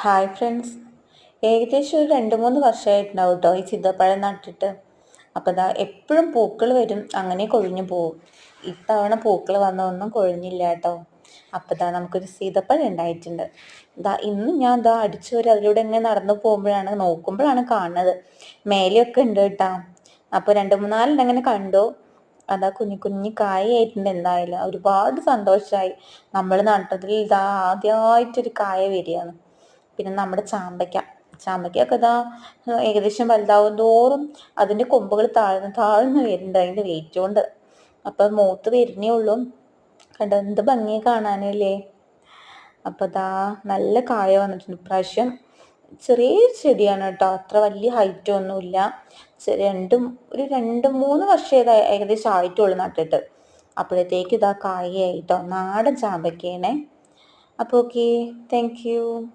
Hi friends ഏകദേശം ഒരു രണ്ട് മൂന്ന് വർഷമായിട്ടുണ്ടാവും കേട്ടോ ഈ ചിതപ്പഴം നട്ടിട്ട്. അപ്പോൾ ഇതാ എപ്പോഴും പൂക്കൾ വരും അങ്ങനെ കൊഴിഞ്ഞു പോവും. ഇത്തവണ പൂക്കൾ വന്നതൊന്നും കൊഴിഞ്ഞില്ല കേട്ടോ അപ്പോൾ ഇതാ നമുക്കൊരു സീതപ്പഴം ഉണ്ടായിട്ടുണ്ട്. ഇതാ ഇന്ന് ഞാൻ ഇതാ അടിച്ചു വരും അതിലൂടെ ഇങ്ങനെ നടന്നു പോകുമ്പോഴാണ് നോക്കുമ്പോഴാണ് കാണുന്നത്. മേലെയൊക്കെ ഉണ്ട് കേട്ടോ അപ്പോൾ രണ്ട് മൂന്നാലുണ്ട് അങ്ങനെ കണ്ടു. അതാ കുഞ്ഞു കുഞ്ഞു കായായിട്ടുണ്ട് എന്തായാലും. ഒരുപാട് സന്തോഷമായി നമ്മൾ നട്ടതിൽ ഇതാ ആദ്യമായിട്ടൊരു കായ വരികയാണ്. പിന്നെ നമ്മുടെ ചാമ്പയ്ക്ക. ചാമ്പയ്ക്കൊക്കെ ഇതാ ഏകദേശം വലുതാവും തോറും അതിന്റെ കൊമ്പുകൾ താഴ്ന്ന് താഴ്ന്ന് വരുന്നുണ്ട് അതിന്റെ വെയിറ്റ് കൊണ്ട്. അപ്പം മൂത്ത് വരുന്നേ ഉള്ളൂ. കണ്ടോ എന്ത് ഭംഗി കാണാനല്ലേ? അപ്പോൾ ഇതാ നല്ല കായ വന്നിട്ടുണ്ട്. ഇപ്രാവശ്യം ചെറിയ ചെടിയാണ് കേട്ടോ. അത്ര വലിയ ഹൈറ്റ് ഒന്നുമില്ല. രണ്ടും ഒരു രണ്ട് മൂന്ന് വർഷം ഏകദേശം ആയിട്ടുള്ളൂ നട്ടിട്ട്. അപ്പോഴത്തേക്ക് ഇതാ കായയായിട്ടോ നാടൻ ചാമ്പയ്ക്കേണേ അപ്പോൾ ഓക്കെ താങ്ക് യു